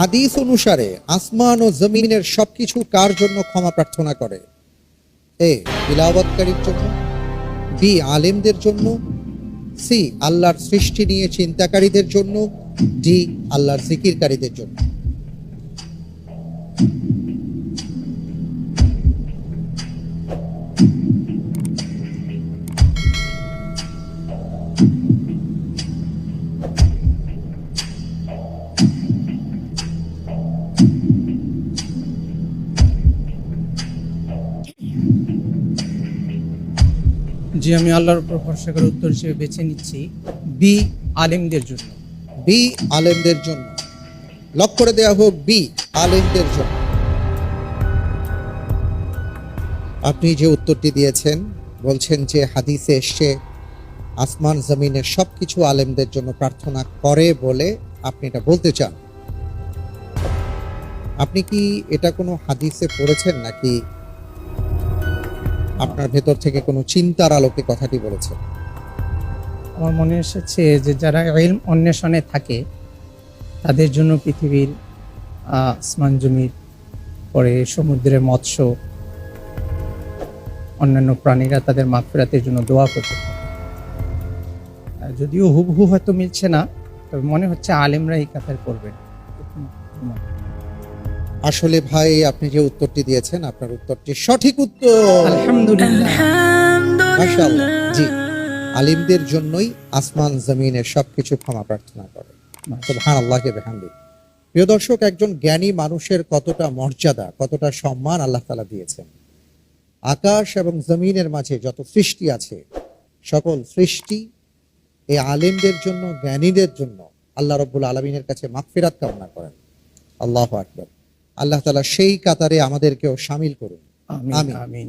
হাদিস অনুসারে আসমান ও জমিনের সবকিছু কার জন্য ক্ষমা প্রার্থনা করে? এ, তিলাওয়াতকারীর জন্য? বি, আলেমদের জন্য? সি, আল্লাহর সৃষ্টি নিয়ে চিন্তাকারীদের জন্য? ডি, আল্লাহর জিকিরকারীদের জন্য। জি, আমি আল্লাহর উপর ভরসা করে উত্তর হিসেবে বেছে নিচ্ছি, বি আলেমদের জন্য। বি আলেমদের জন্য। লক করে দেওয়া হোক, বি আলেমদের জন্য। আপনি যে উত্তরটি দিয়েছেন, বলছেন যে হাদিসে এসছে, আসমান জমিনের সবকিছু আলেমদের জন্য প্রার্থনা করে বলে আপনি এটা বলতে চান। আপনি কি এটা কোনো হাদিসে পড়েছেন নাকি আপনার ভেতর থেকে কোনো চিন্তার আলোকে কথাটি বলেছেন আমার মনে এসেছে যে যারা এলম অন্বেষণে থাকে, তাদের জন্য পৃথিবীর আসমান জমির পরে সমুদ্রের মৎস্য, অন্যান্য প্রাণীরা তাদের মাগফিরাতের জন্য দোয়া করতে যদিও হুবহু হয়তো মিলছে না, তবে মনে হচ্ছে আলেমরা এই কাতার করবেন। আসলে ভাই আপনি যে উত্তরটি দিয়েছেন আপনার উত্তরটি সঠিক উত্তর। আলহামদুলিল্লাহ। জি আলিমদের জন্যই আসমান জমিনের সবকিছু ক্ষমা প্রার্থনা করে। সুবহান আল্লাহকে বেহামদি। প্রিয় দর্শক একজন জ্ঞানী মানুষের কতটা মর্যাদা কতটা সম্মান আল্লাহ তালা দিয়েছেন। আকাশ এবং জমিনের মাঝে যত সৃষ্টি আছে সকল সৃষ্টি এই আলিমদের জন্য জ্ঞানীদের জন্য আল্লাহ রব্বুল আলমিনের কাছে মাগফিরাত কামনা করেন। আল্লাহ আকবর। আল্লাহ তালা সেই কাতারে আমাদেরকেও সামিল করুন। আমিন।